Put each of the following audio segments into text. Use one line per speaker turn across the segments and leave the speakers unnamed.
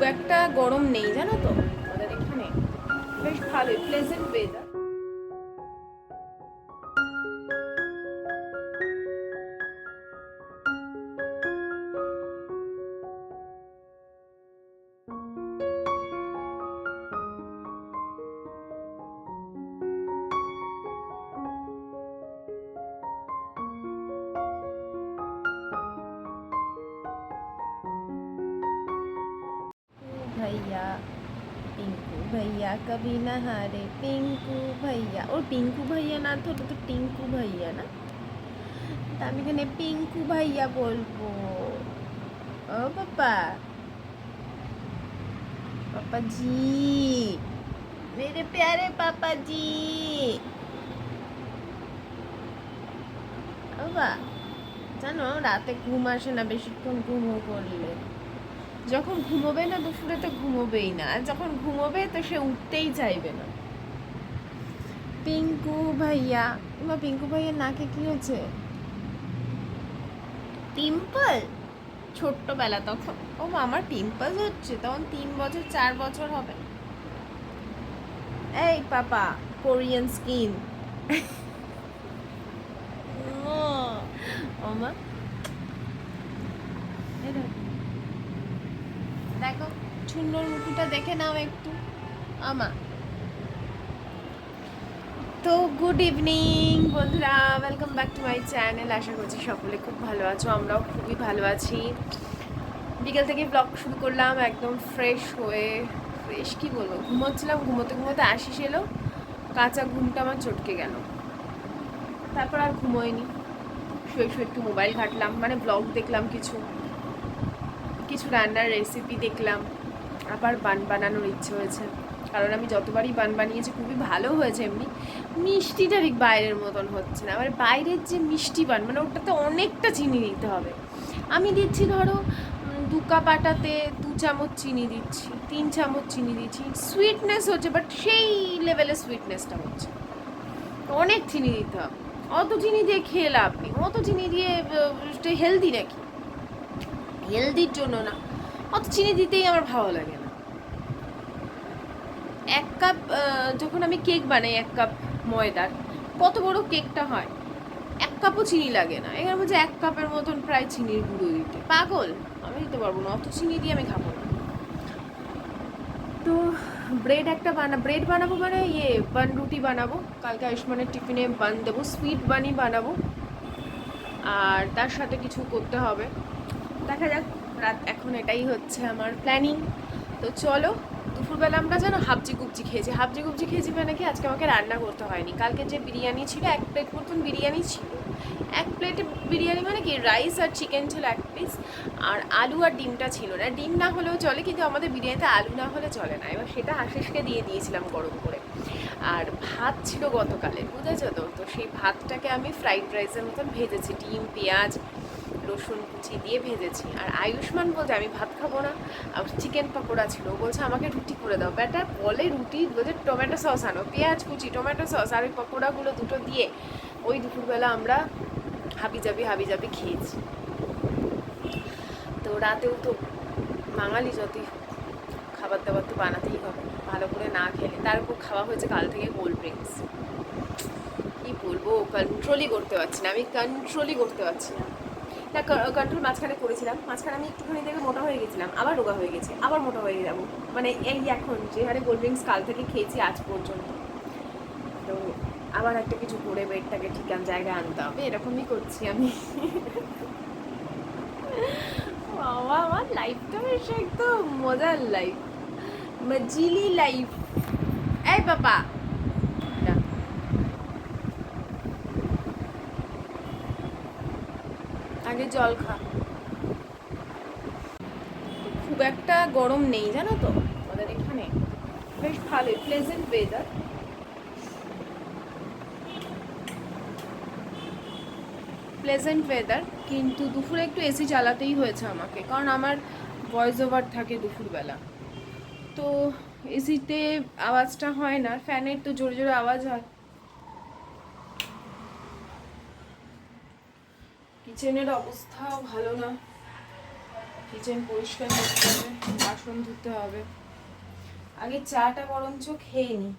খুব একটা গরম নেই জানো তো? আমাদের এখানে বেশ ভালোই প্লেজেন্ট ওয়েদার হ্যাঁ রে পিঙ্কু ভাইয়া ওর পিঙ্কু ভাইয়া না তো তো টিঙ্কু ভাইয়া না তা আমি এখানে পিঙ্কু ভাইয়া বলব ও পাপা পাপা জি মেরে প্যারে পাপা জি বাবা জানো রাতে ঘুম আসে না বেশিক্ষণ ঘুমো করলে যখন ঘুমোবে না দুপুরে তো ঘুমোবেই না আর যখন ঘুমোবে তো সে উঠতেই চাইবে না। পিঙ্কু ভাইয়া বা পিঙ্কু ভাইয়ার নাকে কি হয়েছে? পিম্পল? ছোট্টবেলা তখন। ও আমার পিম্পল হচ্ছে তখন তিন বছর চার বছর হবে। এই পাপা কোরিয়ান স্কিন। ও মা। এই দেখো। সুন্দর মুখটা দেখে নাও একটু। আমা। তো গুড ইভিনিং বন্ধুরা welcome back to my channel আশা করছি সকলে খুব ভালো আছো, আমরাও খুবই ভালো আছি। বিকেল থেকে ব্লগ শুরু করলাম, একদম ফ্রেশ হয়ে ফ্রেশ কি বলব, ঘুমোচ্ছিলাম, ঘুমোতে ঘুমোতে আসিস এলো কাঁচা ঘুমটা আমার চটকে গেল। তারপর আর ঘুমোয়নি। শুয়ে শুয়ে একটু মোবাইল ঘাটলাম মানে ব্লগ দেখলাম কিছু। কিছু রান্নার রেসিপি দেখলাম, আবার বান বানানোর ইচ্ছে হয়েছে। কারণ আমি যতবারই বান বানিয়েছি, খুবই ভালো হয়েছে এমনি। মিষ্টিটা ঠিক বাইরের মতন হচ্ছে না। আবার বাইরের যে মিষ্টি বান মানে ওটাতে অনেকটা চিনি দিতে হবে। আমি দিচ্ছি ধরো দু কাপ আটাতে দু চামচ চিনি দিচ্ছি, তিন চামচ চিনি দিচ্ছি। সুইটনেস হচ্ছে বাট সেই লেভেলের সুইটনেসটা হচ্ছে। অনেক চিনি দিতে হবে। অত চিনি দিয়ে খেয়ে লাভ নেই। অত চিনি দিয়ে হেলদি নাকি? হেলদির জন্য না। অত চিনি দিতেই আমার ভালো লাগে না। এক কাপ যখন আমি কেক বানাই, এক কাপ ময়দার, কত বড় কেকটা হয়, এক কাপও চিনি লাগে না। এখানে বলছে এক কাপের মতন প্রায় চিনির গুঁড়ো দিতে। পাগল? আমি দিতে পারব না, অত চিনি দিয়ে আমি খাব না। তো ব্রেড একটা বানা, ব্রেড বানাবো মানে ইয়ে বান রুটি বানাবো, কালকে আয়ুষ্মানের টিফিনে বান দেবো সুইট বানি বানাবো। আর তার সাথে কিছু করতে হবে। দেখা যাক। রাত এখন এটাই হচ্ছে আমার প্ল্যানিং তো চলো, দুপুরবেলা আমরা যেন হাবজি গুবজি খেয়েছি। হাবজি গুবজি খেয়েছি মানে কি? আজকে আমাকে রান্না করতে হয়নি। কালকে যে বিরিয়ানি ছিল, এক প্লেট মতন বিরিয়ানি ছিল। এক প্লেটে বিরিয়ানি মানে কি? রাইস আর চিকেন ছিল এক পিস আর আলু আর ডিমটা ছিল না। ডিম না হলেও চলে, কিন্তু আমাদের বিরিয়ানিতে আলু না হলে চলে না। এবার সেটা আশিসকে দিয়ে দিয়েছিলাম গরম করে। আর ভাত ছিল গতকালের, বুঝেছ তো? তো সেই ভাতটাকে আমি ফ্রাইড রাইসের মতন ভেজেছি। ডিম, পেঁয়াজ রসুন কুচি দিয়ে ভেজেছি। আর আয়ুষ্মান বলছে, আমি ভাত খাব না। আর চিকেন পকোড়া ছিল। বলছে, আমাকে রুটি করে দাও। ব্যাটা বলে রুটি, বলছে টমেটো সস আনো। পেঁয়াজ কুচি টমেটো সস আর ওই পকোড়াগুলো দুটো দিয়ে ওই দুপুরবেলা আমরা হাবি জাবি হাবি জাবি খেয়েছি। তো রাতেও তো বাঙালি যতই খাবার দাবার তো বানাতেই হবে, ভালো করে না খেলে। তার উপর খাওয়া হয়েছে কাল থেকে কোল্ড ড্রিঙ্কস কী বলব কন্ট্রোলই করতে পারছি না। আমি কন্ট্রোলই করতে পারছি না। না কন্ট্রোল মাঝখানে করেছিলাম। মাঝখানে আমি একটুখানি দেখে মোটা হয়ে গেছিলাম, আবার রোগা হয়ে গেছি, আবার মোটা হয়ে যাব। মানে এই এখন যে হারে কোল্ড ড্রিঙ্কস কাল থেকে খেয়েছি আজ পর্যন্ত। তো আবার একটা কিছু করে পেটটাকে ঠিকান জায়গায় আনতে হবে, এরকমই করছি আমি। বাবা, আমার লাইফটা বেশ একদম মজার লাইফ মজিলি লাইফ এই বাবা না আগে জল খা। খুব একটা গরম নেই, জানো তো? আমাদের এখানে বেশ ভালোই প্লেজেন্ট ওয়েদার প্লেজেন্ট ওয়েদার কিন্তু দুপুরে একটু এসি চালাতেই হয়েছে আমাকে, কারণ আমার ভয়েস ওভার থাকে দুপুরবেলা। তো এসিতে আওয়াজটা হয় না ফ্যানের তো জোরে জোরে আওয়াজ হয়। কিচেনের অবস্থাও ভালো না। কিচেন পরিষ্কার করতে হবে, বাসন ধুতে হবে। আগে চাটা বরঞ্চ খেয়ে নি।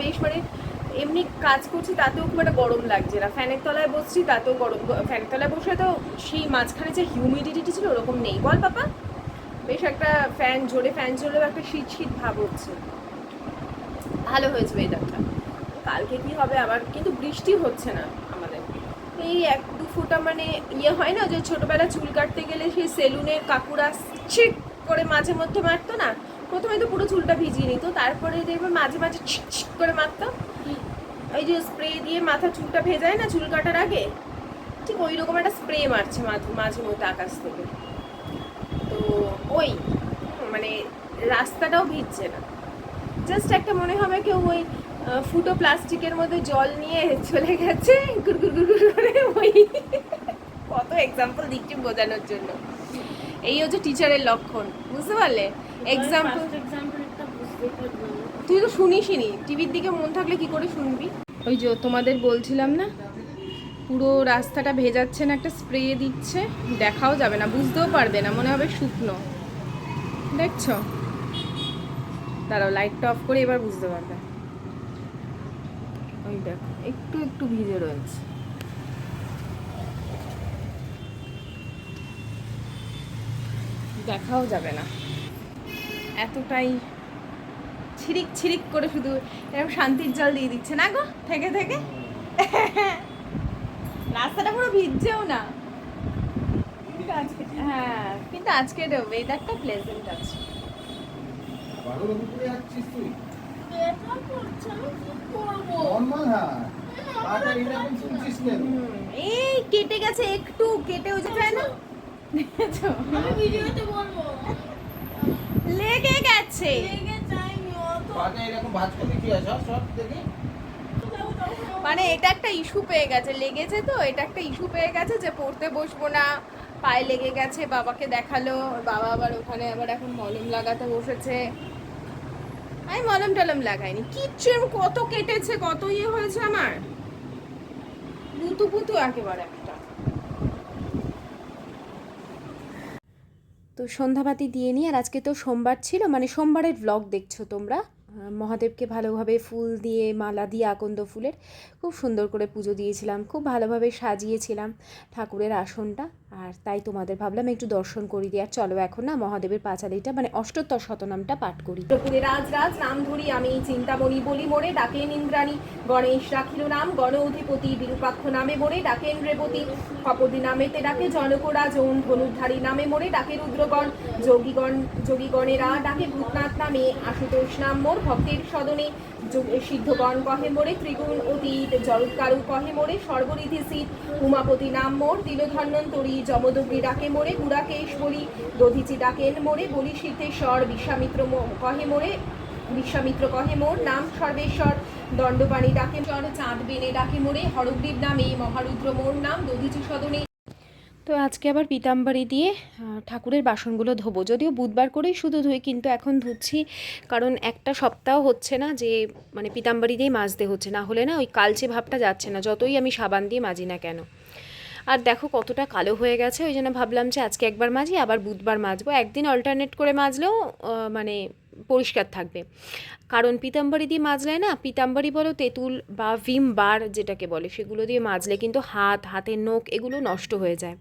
বেশ মানে এমনি কাজ করছি, তাতেও খুব একটা গরম লাগছে না। ফ্যানের তলায় বসছি, তাতেও গরম। ফ্যানের তলায় বসে তো সেই মাঝখানে যে হিউমিডিটি ছিল, ওরকম নেই। বল পাপা। বেশ একটা ফ্যান জোরে ফ্যান চলেও একটা শীত শীত ভাব হচ্ছে। ভালো হয়েছে ওয়েদারটা কালকে কি হবে আবার? কিন্তু বৃষ্টি হচ্ছে না আমাদের। এই এক দু ফুটা মানে ইয়ে হয় না যে ছোটবেলা চুল কাটতে গেলে সেই সেলুনের কাকুরা ছিট করে মাঝে মধ্যে মারতো না? প্রথমে তো পুরো চুলটা ভিজিয়ে নিত তারপরে দেখবে মাঝে মাঝে ছিট করে মারতো ওই যে স্প্রে দিয়ে মাথা চুলটা ভেজায় না, চুল কাটার আগে? ঠিক ওই রকম একটা স্প্রে মারছে মাঝে মধ্যে আকাশ থেকে। তো ওই মানে রাস্তাটাও ভিজছে না। জাস্ট একটা মনে হবে কেউ ওই ফুটো প্লাস্টিকের মধ্যে জল নিয়ে চলে গেছে, গুড় গুড় গুড় করে ওই। কত এক্সাম্পল দিচ্ছি বোঝানোর জন্য। এই হচ্ছে টিচারের লক্ষণ বুঝতে পারলে? এক্সাম্পল তুই তো শুনিসনি টিভির দিকে মন থাকলে কি করে শুনবি? ওই যে তোমাদের বলছিলাম না পুরো রাস্তাটা ভেজাচ্ছে না একটা স্প্রে দিচ্ছে দেখাও যাবে না বুঝতেও পারবে না মনে হবে শুকনো। দেখছ? দাঁড়াও লাইটটা অফ করে এবার বুঝতে পারবে। ওই দেখো একটু একটু ভিজে রয়েছে। দেখাও যাবে না। এতটাই ছিরিক ছিরিক করে শুধু এরকম শান্তির জল দিয়ে দিচ্ছে। না গো থেকে থেকে। রাস্তাটা পুরো ভিজছেও না। কিন্তু আজকে হ্যাঁ কিন্তু আজকের ওয়েদারটা প্লেজেন্ট আছে।
হ্যাঁ।
এই কেটে গেছে একটু কেটে ওই যে যায় না? দেখেছ?
আমি ভিডিওতে বলব।
লেগে গেছে। মানে এটা একটা ইস্যু পেয়ে গেছে। লেগেছে তো এটা একটা ইস্যু পেয়ে গেছে যে পড়তে বসবো না। পায়ে লেগে গেছে বাবাকে দেখাল। বাবা আবার ওখানে আবার এখন মলম লাগাতে বসেছে। আমি মলম টলম লাগাইনি। কিচ্ছু কত কেটেছে কত ইয়ে হয়েছে আমার? পুতু পুতু একেবারে একটা তো সন্ধ্যাবাতি দিয়ে নিই। আর আজকে তো সোমবার ছিল মানে সোমবারের ব্লগ দেখছ তোমরা। মহাদেবকে ভালোভাবে ফুল দিয়ে, মালা দিয়ে, আকন্দ ফুলের খুব সুন্দর করে পুজো দিয়েছিলাম, খুব ভালোভাবে সাজিয়েছিলাম ঠাকুরের আসনটা। আর তাই তোমাদের ভাবলাম একটু দর্শন করি দিয়ে। আর চলো এখন না মহাদেবের পাঁচালিটা মানে অষ্টোত্তর শতনামটা পাঠ করি। রাজ রাজ, নাম ধরি আমি চিন্তামণি বলি মোড়ে ডাকেন ইন্দ্রাণী গণেশ রাখিল নাম, গণ অধিপতি বিরূপাক্ষ নামে মোড়ে ডাকেন রেবতী কপদি নামেতে ডাকে জনকরা যৌন ধনুর্ধারী নামে মোড়ে ডাকে রুদ্রগণ, যোগীগণ, যোগীগণেরা, ডাকে ভূতনাথ নামে আশুতোষ নাম মোর ভক্তের সদনে সিদ্ধগণ কহে মোড়ে ত্রিগুণ অতীত জরৎকারু কহে মোড়ে সর্বরিধি সিদ্ধ উমাপতি নাম মোর তিলধন্বন্তরী যমদগ্রী ডাকে মোড়ে গুড়াকেশ বলি, দধিচি ডাকেন মোড়ে বলি সিদ্ধেশ্বর বিশ্বামিত্র কহে মোড়ে বিশ্বামিত্র কহে মোর নাম সর্বেশ্বর, দণ্ডপাণি ডাকে চর চাঁদ বেনে ডাকে মোড়ে হরগ্রীব নামে মহারুদ্র মোর নাম, দধিচি সদনে তো আজকে আবার পিতাম্বারি দিয়ে ঠাকুরের বাসনগুলো ধোবো। যদিও বুধবার করেই শুধু ধুই, কিন্তু এখন ধুচ্ছি, কারণ একটা সপ্তাহ হচ্ছে না যে মানে পিতাম্বারি দিয়ে মাজতে হচ্ছে। না হলে না ওই কালচে ভাবটা যাচ্ছে না, যতই আমি সাবান দিয়ে মাজি না কেন। আর দেখো কতটা কালো হয়ে গেছে, ওই জন্য ভাবলাম যে আজকে একবার মাজি, আবার বুধবার মাজবো। একদিন অল্টারনেট করে মাজলেও মানে
পরিষ্কার থাকবে। কারণ পিতাম্বরী দিয়ে মাজলে না, পিতাম্বরী বলো, তেঁতুল বা ভিম বার যেটাকে বলে, সেগুলো দিয়ে মাজলে কিন্তু হাত, হাতের নখ এগুলো নষ্ট হয়ে যায়।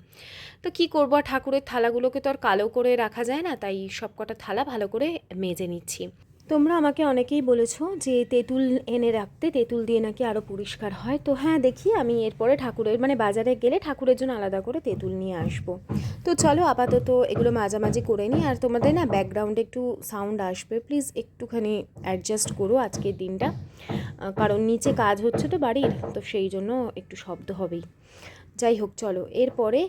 তো কি করব ঠাকুরের থালাগুলোকে তো আর কালো করে রাখা যায় না, তাই সব কটা থালা ভালো করে মেজে নিচ্ছি। তোমরা আমাকে অনেকেই বলেছ যে তেঁতুল এনে রাখতে, তেঁতুল দিয়ে নাকি আরও পরিষ্কার হয়। তো হ্যাঁ দেখি আমি এরপরে ঠাকুরের মানে বাজারে গেলে ঠাকুরের জন্য আলাদা করে তেঁতুল নিয়ে আসব। তো চলো আপাতত এগুলো মাঝামাঝি করে নিই। আর তোমাদের না ব্যাকগ্রাউন্ডে একটু সাউন্ড আসবে। প্লিজ একটুখানি অ্যাডজাস্ট করো আজকের দিনটা। কারণ নিচে কাজ হচ্ছে তো বাড়ির, তো সেই জন্য একটু শব্দ হবেই। যাই হোক, চলো। এরপরে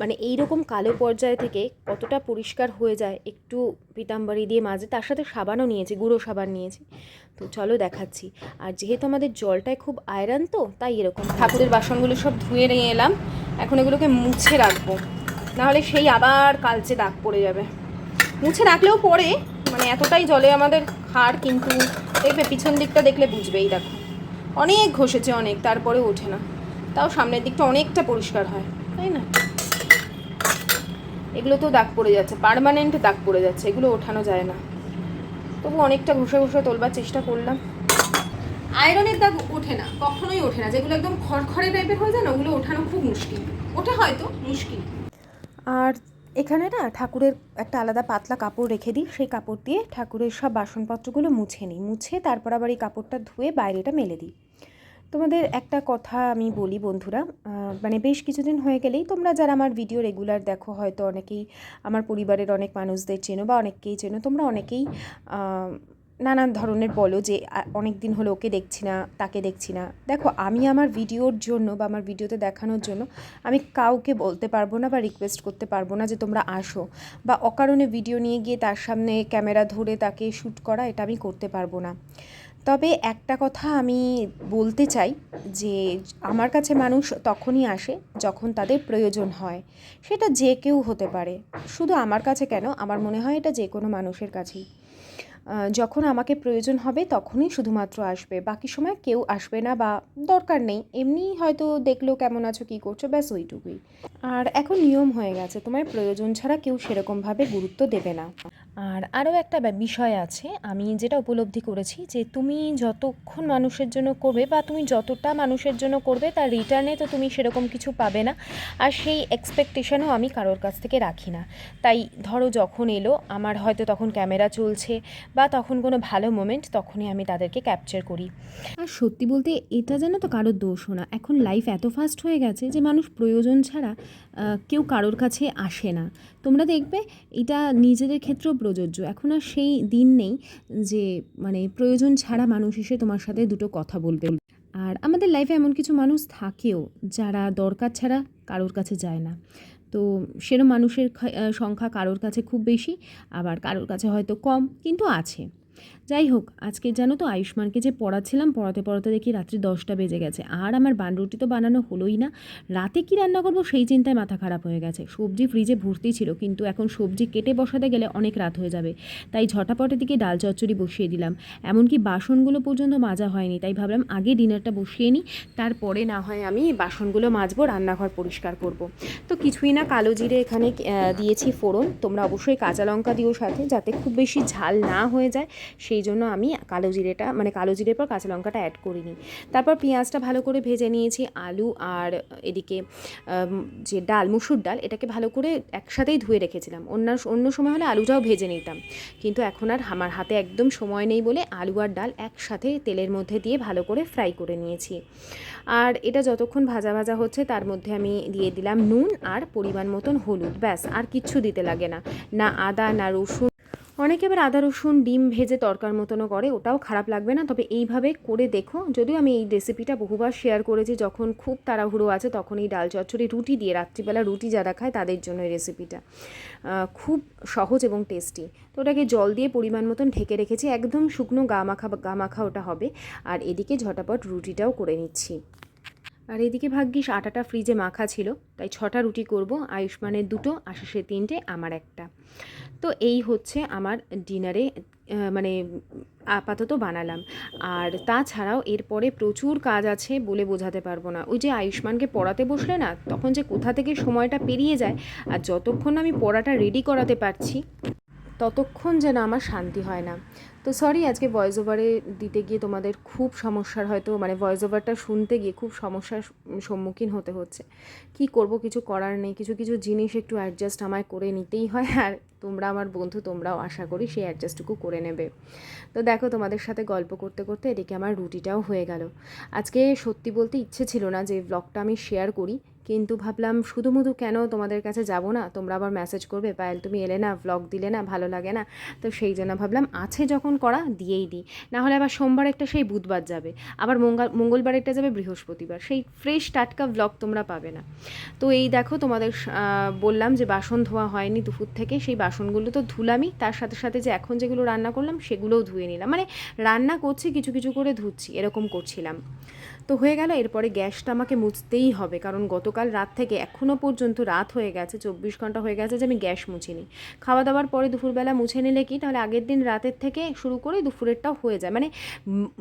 মানে এই রকম কালো পর্যায় থেকে কতটা পরিষ্কার হয়ে যায় একটু পিতাম্বরী দিয়ে মাঝে, তার সাথে সাবানও নিয়েছি, গুঁড়ো সাবান নিয়েছি। তো চলো দেখাচ্ছি। আর যেহেতু আমাদের জলটায় খুব আয়রন তো, তাই এরকম ঠাকুরের বাসনগুলো সব ধুয়ে নিয়ে এলাম। এখন এগুলোকে মুছে রাখব। নাহলে সেই আবার কালচে দাগ পড়ে যাবে। মুছে রাখলেও পরে মানে এতটাই জলে আমাদের হাড় কিন্তু, দেখবে পিছন দিকটা দেখলে বুঝবেই, দেখো। অনেক ঘষেছে অনেক তারপরে ওঠে না। তাও সামনের দিকটা অনেকটা পরিষ্কার হয় তাই না? এগুলো তো দাগ পড়ে যাচ্ছে পার্মানেন্ট দাগ পড়ে যাচ্ছে এগুলো ওঠানো যায় না। তবু অনেকটা ঘষে ঘষে তোলবার চেষ্টা করলাম। আয়রনের দাগ ওঠে না কখনোই ওঠে না যেগুলো একদম খড়খড়ে টাইপের হয়ে যায় না ওগুলো ওঠানো খুব মুশকিল। ওঠে হয়তো মুশকিল। আর এখানে না ঠাকুরের একটা আলাদা পাতলা কাপড় রেখে দিই সেই কাপড় দিয়ে ঠাকুরের সব বাসনপত্রগুলো মুছে নিই। মুছে তারপর আবার এই কাপড়টা ধুয়ে বাইরেটা মেলে দিই। তোমাদের একটা কথা আমি বলি বন্ধুরা মানে বেশ কিছুদিন হয়ে গেলেই তোমরা যারা আমার ভিডিও রেগুলার দেখো, হয়তো অনেকেই আমার পরিবারের অনেক মানুষদের চেনো বা অনেককেই চেনো, তোমরা অনেকেই নানান ধরনের বলো যে অনেক দিন হলো ওকে দেখছি না, তাকে দেখছি না। দেখো, আমি আমার ভিডিওর জন্য বা আমার ভিডিওতে দেখানোর জন্য আমি কাউকে বলতে পারব না বা রিকোয়েস্ট করতে পারব না যে তোমরা আসো বা অকারণে ভিডিও নিয়ে গিয়ে তার সামনে ক্যামেরা ধরে তাকে শ্যুট করা, এটা আমি করতে পারব না। তবে একটা কথা আমি বলতে চাই যে আমার কাছে মানুষ তখনই আসে যখন তাদের প্রয়োজন হয়। সেটা যে কেউ হতে পারে। শুধু আমার কাছে কেন? আমার মনে হয় এটা যে কোনো মানুষের কাছেই। যখন আমাকে প্রয়োজন হবে তখনই শুধুমাত্র আসবে। বাকি সময় কেউ আসবে না বা দরকার নেই। এমনি হয়তো দেখল কেমন আছো, কী করছ, ব্যাস ওইটুকুই। আর এখন নিয়ম হয়ে গেছে, তোমার প্রয়োজন ছাড়া কেউ সেরকমভাবে গুরুত্ব দেবে না। আর আরও একটা বিষয় আছে, আমি যেটা উপলব্ধি করেছি যে তুমি যতক্ষণ মানুষের জন্য করবে বা তুমি যতটা মানুষের জন্য করবে, তার রিটার্নে তো তুমি সেরকম কিছু পাবে না। আর সেই এক্সপেকটেশনও আমি কারোর কাছ থেকে রাখি না। তাই ধরো যখন এলো, আমার হয়তো তখন ক্যামেরা চলছে বা তখন কোনো ভালো মোমেন্ট তখনই আমি তাদেরকে ক্যাপচার করি। আর সত্যি বলতে এটা যেন তো কারোর দোষও না, এখন লাইফ এত ফাস্ট হয়ে গেছে যে মানুষ প্রয়োজন ছাড়া কেউ কারোর কাছে আসে না। তোমরা দেখবে এটা নিজেদের ক্ষেত্রেও প্রযোজ্য। এখন আর সেই দিন নেই যে মানে প্রয়োজন ছাড়া মানুষ এসে তোমার সাথে দুটো কথা বলবে। আর আমাদের লাইফে এমন কিছু মানুষ থাকেও যারা দরকার ছাড়া কারোর কাছে যায় না। তো সেরম মানুষের সংখ্যা কারোর কাছে খুব বেশি, আবার কারোর কাছে হয়তো কম, কিন্তু আছে। যাই হোক, আজকে জানো তো আয়ুষ্মানকে যে পড়াচ্ছিলাম, পড়াতে পড়াতে দেখি রাত্রি দশটা বেজে গেছে। আর আমার বানরুটি তো বানানো হলোই না। রাতে কি রান্না করব সেই চিন্তায় মাথা খারাপ হয়ে গেছে। সবজি ফ্রিজে ভর্তি ছিল, কিন্তু এখন সবজি কেটে বসাতে গেলে অনেক রাত হয়ে যাবে। তাই ঝটাপটের দিকে ডাল চচ্চড়ি বসিয়ে দিলাম। এমনকি বাসনগুলো পর্যন্ত মাজা হয়নি, তাই ভাবলাম আগে ডিনারটা বসিয়ে নিই। তারপরে না হয় আমি বাসনগুলো মাজবো, রান্নাঘর পরিষ্কার করব। তো কিছুই না, কালো জিরে এখানে দিয়েছি ফোড়ন। তোমরা অবশ্যই কাঁচা লঙ্কা দিও সাথে, যাতে খুব বেশি ঝাল না হয়ে যায়। সেই জন্য আমি কালো জিরেটা মানে কালো জিরের পর কাঁচা লঙ্কাটা অ্যাড করিনি। তারপর পেঁয়াজটা ভালো করে ভেজে নিয়েছি, আলু আর এদিকে যে ডাল, মুসুর ডাল, এটাকে ভালো করে একসাথেই ধুয়ে রেখেছিলাম। অন্য অন্য সময় হলে আলুটাও ভেজে নিতাম। কিন্তু এখন আর আমার হাতে একদম সময় নেই বলে আলু আর ডাল একসাথে তেলের মধ্যে দিয়ে ভালো করে ফ্রাই করে নিয়েছি। আর এটা যতক্ষণ ভাজা ভাজা হচ্ছে, তার মধ্যে আমি দিয়ে দিলাম নুন আর পরিমাণ মতন হলুদ, ব্যাস, আর কিচ্ছু দিতে লাগে না। না আদা, না রসুন অনেকে এবার আদা, রসুন, ডিম ভেজে তরকার মতনও করে, ওটাও খারাপ লাগবে না। তবে এইভাবে করে দেখো। যদিও আমি এই রেসিপিটা বহুবার শেয়ার করেছি, যখন খুব তাড়াহুড়ো আছে, তখন এই ডাল চচ্চড়ি রুটি দিয়ে রাত্রিবেলা রুটি যারা খায়, তাদের জন্য এই রেসিপিটা খুব সহজ এবং টেস্টি তো ওটাকে জল দিয়ে পরিমাণ মতন ঢেকে রেখেছি। একদম শুকনো গা মাখা গা মাখা ওটা হবে। আর এদিকে ঝটাপট রুটিটাও করে নিচ্ছি। আর এদিকে ভাগ্যিস আটাটা ফ্রিজে মাখা ছিল। তাই ছটা রুটি করব। আয়ুষ্মানের দুটো আশিসে তিনটে, আমার একটা। তো এই হচ্ছে আমার ডিনারে মানে আপাতত বানালাম। আর তাছাড়াও এরপরে প্রচুর কাজ আছে বলে বোঝাতে পারব না। ওই যে আয়ুষ্মানকে পড়াতে বসলে না, তখন যে কোথা থেকে সময়টা পেরিয়ে যায়, আর যতক্ষণ আমি পড়াটা রেডি করাতে পারছি ততক্ষণ যেন আমার শান্তি হয় না। তো সরি আজকে ভয়েস ওভারে দিতে গিয়ে তোমাদের খুব সমস্যার হয়তো মানে ভয়েস ওভারটা শুনতে গিয়ে খুব সমস্যার সম্মুখীন হতে হচ্ছে। কি করব, কিছু করার নেই, কিছু কিছু জিনিস একটু অ্যাডজাস্ট আমায় করে নিতেই হয়। আর তোমরা আমার বন্ধু, তোমরাও আশা করি সেই অ্যাডজাস্টটুকু করে নেবে। তো দেখো, তোমাদের সাথে গল্প করতে করতে এদিকে আমার রুটিটাও হয়ে গেল। আজকে সত্যি বলতে ইচ্ছে ছিল না যে ব্লগটা আমি শেয়ার করি। কিন্তু ভাবলাম শুধু মুধু কেন তোমাদের কাছে যাব না? তোমরা আবার মেসেজ করবে, পায়েল, তুমি এলে না ব্লগ দিলে না, ভালো লাগে না? তো সেই জন্য ভাবলাম, আছে যখন করা, দিয়েই দিই। না হলে আবার সোমবার একটা সেই বুধবার যাবে। আবার মঙ্গল মঙ্গলবার একটা যাবে বৃহস্পতিবার। সেই ফ্রেশ টাটকা ব্লগ তোমরা পাবে না। তো এই দেখো, তোমাদের বললাম যে বাসন ধোয়া হয়নি দুপুর থেকে। সেই বাসনগুলো তো ধুলামই। তার সাথে সাথে যে এখন যেগুলো রান্না করলাম, সেগুলোও ধুয়ে নিলাম। মানে রান্না করছি, কিছু কিছু করে ধুচ্ছি। এরকম করছিলাম। তো হয়ে গেল, এরপরে গ্যাসটা আমাকে মুছতেই হবে। কারণ গতকাল রাত থেকে এখনও পর্যন্ত রাত হয়ে গেছে, চব্বিশ ঘণ্টা হয়ে গেছে যে আমি গ্যাস মুছিনি। খাওয়া দাওয়ার পরে দুপুরবেলা মুছে নিলে কি? তাহলে আগের দিন রাতের থেকে শুরু করে দুপুরেরটাও হয়ে যায়। মানে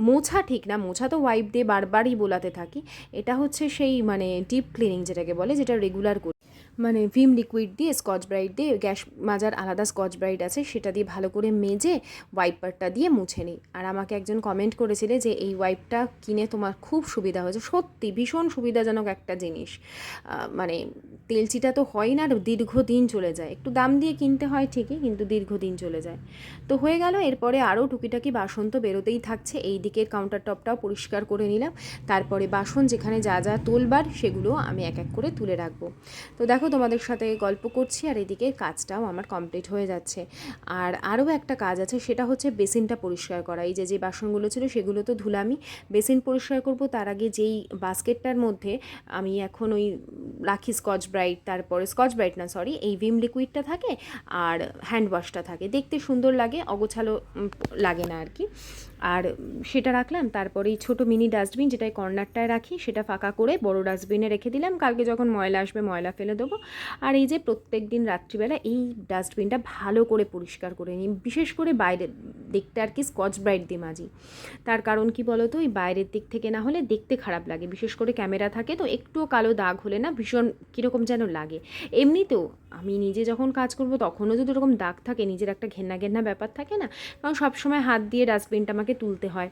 মোছা ঠিক না, মোছা তো ওয়াইপ দিয়ে বারবারই বোলাতে থাকি। এটা হচ্ছে সেই মানে ডিপ ক্লিনিং যেটাকে বলে, যেটা রেগুলার করি। মানে ভিম লিকুইড দিয়ে স্কচ ব্রাইট দিয়ে গ্যাস মাজার আলাদা স্কচ ব্রাইট আছে, সেটা দিয়ে ভালো করে মেজে ওয়াইপারটা দিয়ে মুছে নিই। আর আমাকে একজন কমেন্ট করেছিলে যে, এই ওয়াইপটা কিনে তোমার খুব সুবিধা হয়েছে। সত্যি ভীষণ সুবিধাজনক একটা জিনিস। মানে তেলচিটা তো হয় না, আর দীর্ঘদিন চলে যায়। একটু দাম দিয়ে কিনতে হয় ঠিকই, কিন্তু দীর্ঘদিন চলে যায়। তো হয়ে গেল, এরপরে আরও টুকিটাকি বাসন তো বেরোতেই থাকছে। এই দিকের কাউন্টার টপটাও পরিষ্কার করে নিলাম। তারপরে বাসন যেখানে যা যা তোলবার, সেগুলো আমি এক এক করে তুলে রাখব। তো দেখো তোমাদের সাথে গল্প করছি আর এদিকে কাজটাও আমার কমপ্লিট হয়ে যাচ্ছে। আর আরও একটা কাজ আছে, সেটা হচ্ছে বেসিনটা পরিষ্কার করা। এই যে যে বাসনগুলো ছিল সেগুলো তো ধুলামি বেসিন পরিষ্কার করব তার আগে যেই বাস্কেটটার মধ্যে আমি এখন ওই রাখি স্কচ ব্রাইট তারপরে স্কচ ব্রাইট না সরি এই ভিম লিকুইডটা থাকে আর হ্যান্ড ওয়াশটা থাকে। দেখতে সুন্দর লাগে, অগোছালো লাগে না আর কি। আর সেটা রাখলাম, তারপরে এই ছোটো মিনি ডাস্টবিন যেটা এই কর্নারটায় রাখি, সেটা ফাঁকা করে বড় ডাস্টবিনে রেখে দিলাম। কালকে যখন ময়লা আসবে, ময়লা ফেলে দেবো। আর এই যে প্রত্যেক দিন রাত্রিবেলা এই ডাস্টবিনটা ভালো করে পরিষ্কার করে নিই, বিশেষ করে বাইরের দিকটা আর কি স্কচ ব্রাইট দিয়ে মাজি। তার কারণ কি বলো তো ওই বাইরের দিক থেকে না হলে দেখতে খারাপ লাগে। বিশেষ করে ক্যামেরা থাকে তো, একটুও কালো দাগ হলে না ভীষণ কীরকম যেন লাগে। এমনিতেও আমি নিজে যখন কাজ করব, তখনও যদি ওরকম দাগ থাকে, নিজের একটা ঘেন্না ঘেন্না ব্যাপার থাকে না, কারণ সবসময় হাত দিয়ে ডাস্টবিনটা আমাকে তুলতে হয়।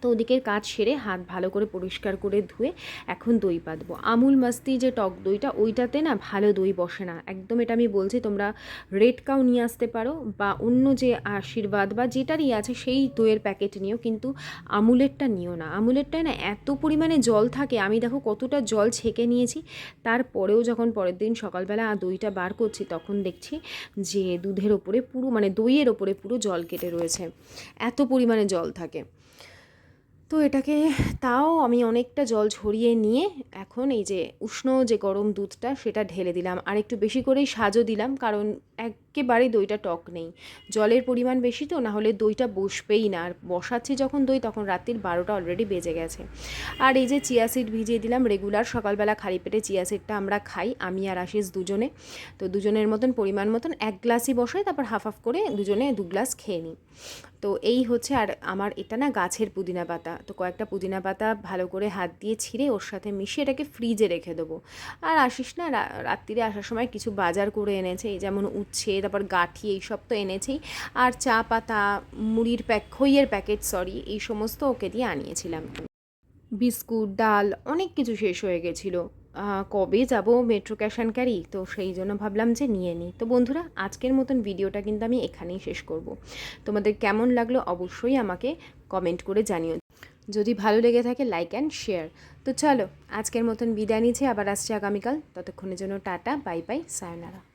তো ওদিকের কাজ সেরে হাত ভালো করে পরিষ্কার করে ধুয়ে এখন দই পাতবো। আমুল মাস্তি যে টক দইটা, ওইটাতে না ভালো দই বসে না। একদম এটা আমি বলছি, তোমরা রেড কাউ নিয়ে আসতে পারো বা অন্য যে আশীর্বাদ বা যেটারই আছে সেই দইয়ের প্যাকেট নিও, কিন্তু আমুলেরটা নিও না। আমুলেরটায় না এত পরিমাণে জল থাকে, আমি দেখো কতটা জল ছেঁকে নিয়েছি। তারপরেও যখন পরের দিন সকালবেলা দইটা বার করছি, তখন দেখছি যে দুধের ওপরে পুরো মানে দইয়ের ওপরে পুরো জল কেটে রয়েছে। এত পরিমাণে জল থাকে। তো এটাকে তাও আমি অনেকটা জল ঝরিয়ে নিয়ে এখন এই যে উষ্ণ যে গরম দুধটা সেটা ঢেলে দিলাম। আর একটু বেশি করেই সাজও দিলাম, কারণ একেবারেই দইটা টক নেই। জলের পরিমাণ বেশি তো না হলে দইটা বসবেই না। আর বসাচ্ছি যখন দই, তখন রাত্রির বারোটা অলরেডি বেজে গেছে। আর এই যে চিয়া সিড ভিজিয়ে দিলাম রেগুলার সকালবেলা খালি পেটে চিয়া সিডটা আমরা খাই, আমি আর আশিস দুজনে। তো দুজনের মতন, পরিমাণ মতন এক গ্লাসই বসাই, তারপর হাফ হাফ করে দুজনে দু গ্লাস খেয়ে নিই। তো এই হচ্ছে, আর আমার এটা না গাছের পুদিনা পাতা। তো কয়েকটা পুদিনা পাতা ভালো করে হাত দিয়ে ছিঁড়ে ওর সাথে মিশিয়ে এটাকে ফ্রিজে রেখে দেবো। আর আসিস না রাত্রিরে আসার সময় কিছু বাজার করে এনেছে যেমন উচ্ছে, তারপর গাঠি এইসব তো এনেছেই। আর চা পাতা, মুড়ির প্যাক, খইয়ের প্যাকেট সরি এই সমস্ত ওকে দিয়ে আনিয়েছিলাম। বিস্কুট, ডাল, অনেক কিছু শেষ হয়ে গেছিল। কবে যাব মেট্রো ক্যাশ অ্যান্ড ক্যারি তো সেই জন্য ভাবলাম যে নিয়ে নিই। তো বন্ধুরা, আজকের মতন ভিডিওটা কিন্তু আমি এখানেই শেষ করব। তোমাদের কেমন লাগল অবশ্যই আমাকে কমেন্ট করে জানিও। যদি ভালো লেগে থাকে লাইক অ্যান্ড শেয়ার তো চলো, আজকের মতন বিদায় নিচ্ছি, আবার আসছি আগামীকাল। ততক্ষণের জন্য টাটা বাই বাই সায়নারা